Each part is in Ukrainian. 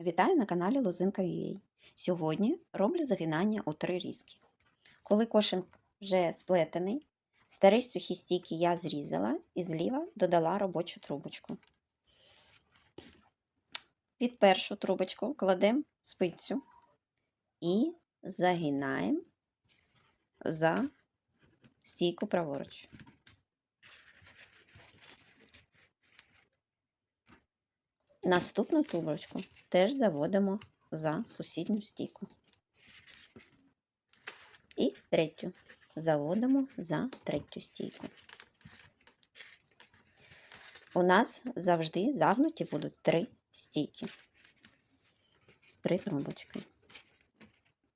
Вітаю на каналі Лозинка UA. Сьогодні роблю загинання у три різки. Коли кошик вже сплетений, старий сухі стійки я зрізала і зліва додала робочу трубочку. Під першу трубочку кладемо спицю і загинаємо за стійку праворуч. Наступну трубочку теж заводимо за сусідню стійку. І третю заводимо за третю стійку. У нас завжди загнуті будуть три стійки. Три трубочки.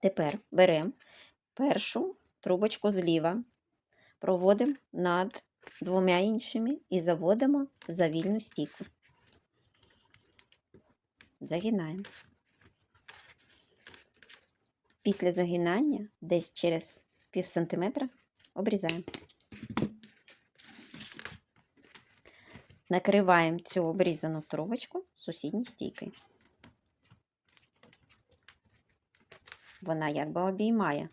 Тепер беремо першу трубочку зліва, проводимо над двома іншими і заводимо за вільну стійку. Загинаємо. Після загинання десь через пів сантиметра обрізаємо. Накриваємо цю обрізану трубочку сусідньою стійкою. Вона якби обіймає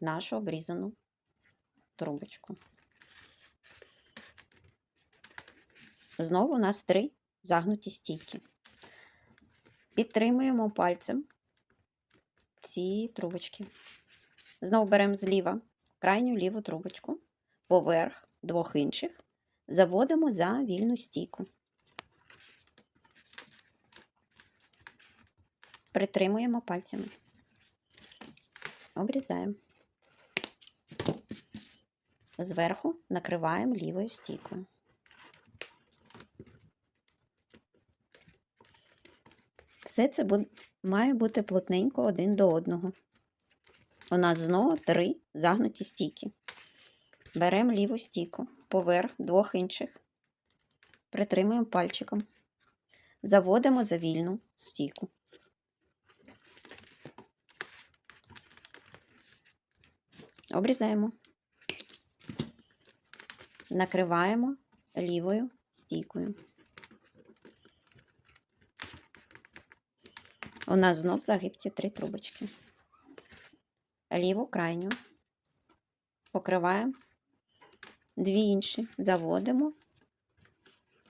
нашу обрізану трубочку. Знову у нас три загнуті стійки. Підтримуємо пальцем ці трубочки. Знову беремо зліва крайню ліву трубочку, поверх двох інших, заводимо за вільну стійку. Притримуємо пальцями. Обрізаємо. Зверху накриваємо лівою стійкою. Все це буде, має бути плотненько один до одного. У нас знову три загнуті стійки. Беремо ліву стійку поверх двох інших, притримуємо пальчиком, заводимо за вільну стійку. Обрізаємо, накриваємо лівою стійкою. У нас знов загибці три трубочки. Ліву крайню покриваємо дві інші, заводимо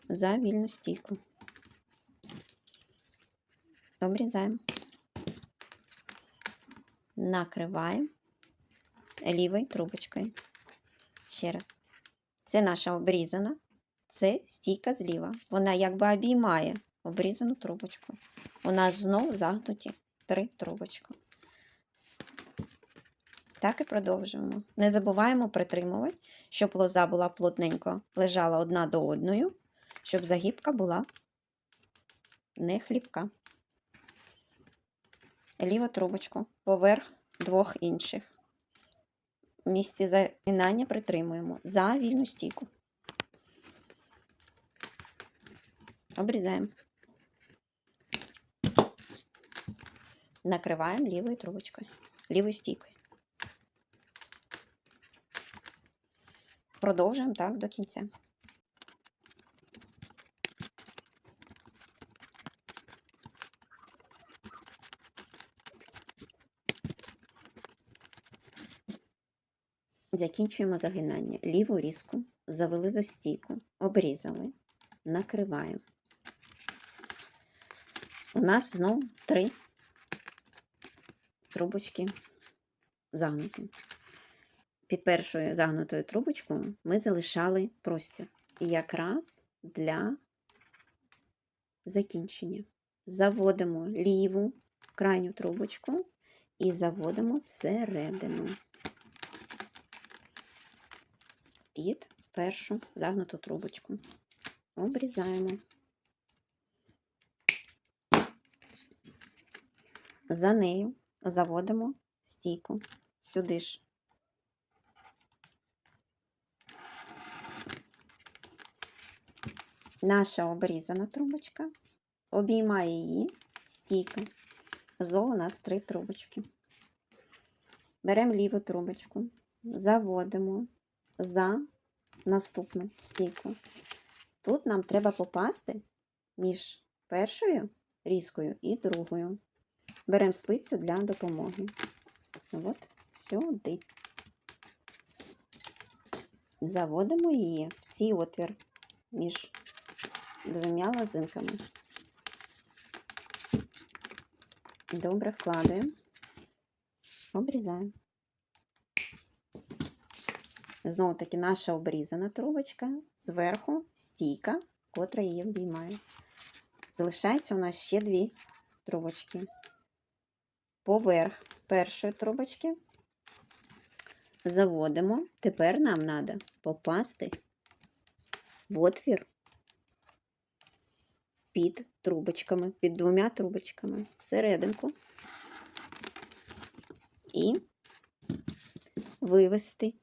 за вільну стійку. Обрізаємо, накриваємо лівою трубочкою. Ще раз. Це наша обрізана, це стійка зліва. Вона якби обіймає обрізану трубочку. У нас знову загнуті три трубочки. Так і продовжуємо. Не забуваємо притримувати, щоб лоза була плотненько лежала одна до одної, щоб загибка була не хлібка. Ліву трубочку поверх двох інших. В місці загинання притримуємо за вільну стійку. Обрізаємо. Накриваємо лівою трубочкою, лівою стійкою. Продовжуємо так до кінця. Закінчуємо загинання. Ліву різку завели за стійку, обрізали, накриваємо. У нас знову три трубочки загнуті. Під першою загнутою трубочкою ми залишали простір. І якраз для закінчення. Заводимо ліву крайню трубочку і заводимо всередину під першу загнуту трубочку. Обрізаємо. За нею заводимо стійку сюди ж. Наша обрізана трубочка обіймає її стійка. Зо у нас три трубочки. Беремо ліву трубочку, заводимо за наступну стійку. Тут нам треба попасти між першою різкою і другою. Беремо спицю для допомоги. От сюди. Заводимо її в цей отвір між двома лозинками. Добре вкладаємо, обрізаємо. Знову таки наша обрізана трубочка, зверху стійка, котра її обіймає. Залишається у нас ще дві трубочки. Поверх першої трубочки заводимо. Тепер нам треба попасти в отвір під трубочками, під двома трубочками всерединку і вивести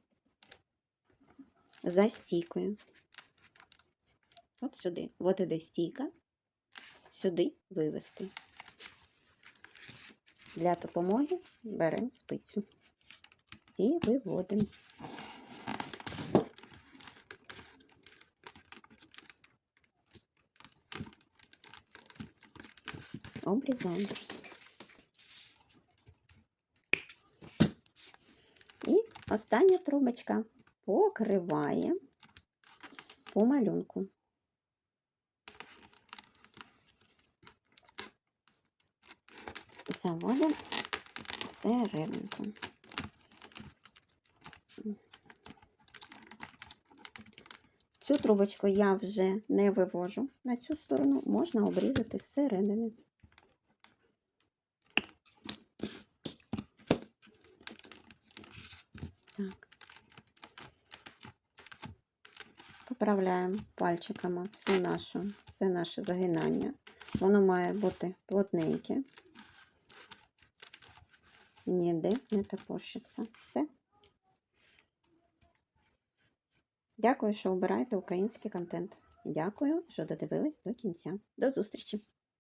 за стійкою. От сюди. От іде стійка, сюди вивести. Для допомоги беремо спицю і виводимо. Обрізаємо. І остання трубочка покриває по малюнку. Заводимо всерединку. Цю трубочку я вже не вивожу на цю сторону, можна обрізати зсередини. Так. Поправляємо пальчиками всю нашу, все наше загинання. Воно має бути плотненьке. Ніде не топорщиться. Все. Дякую, що обираєте український контент. Дякую, що додивились до кінця. До зустрічі!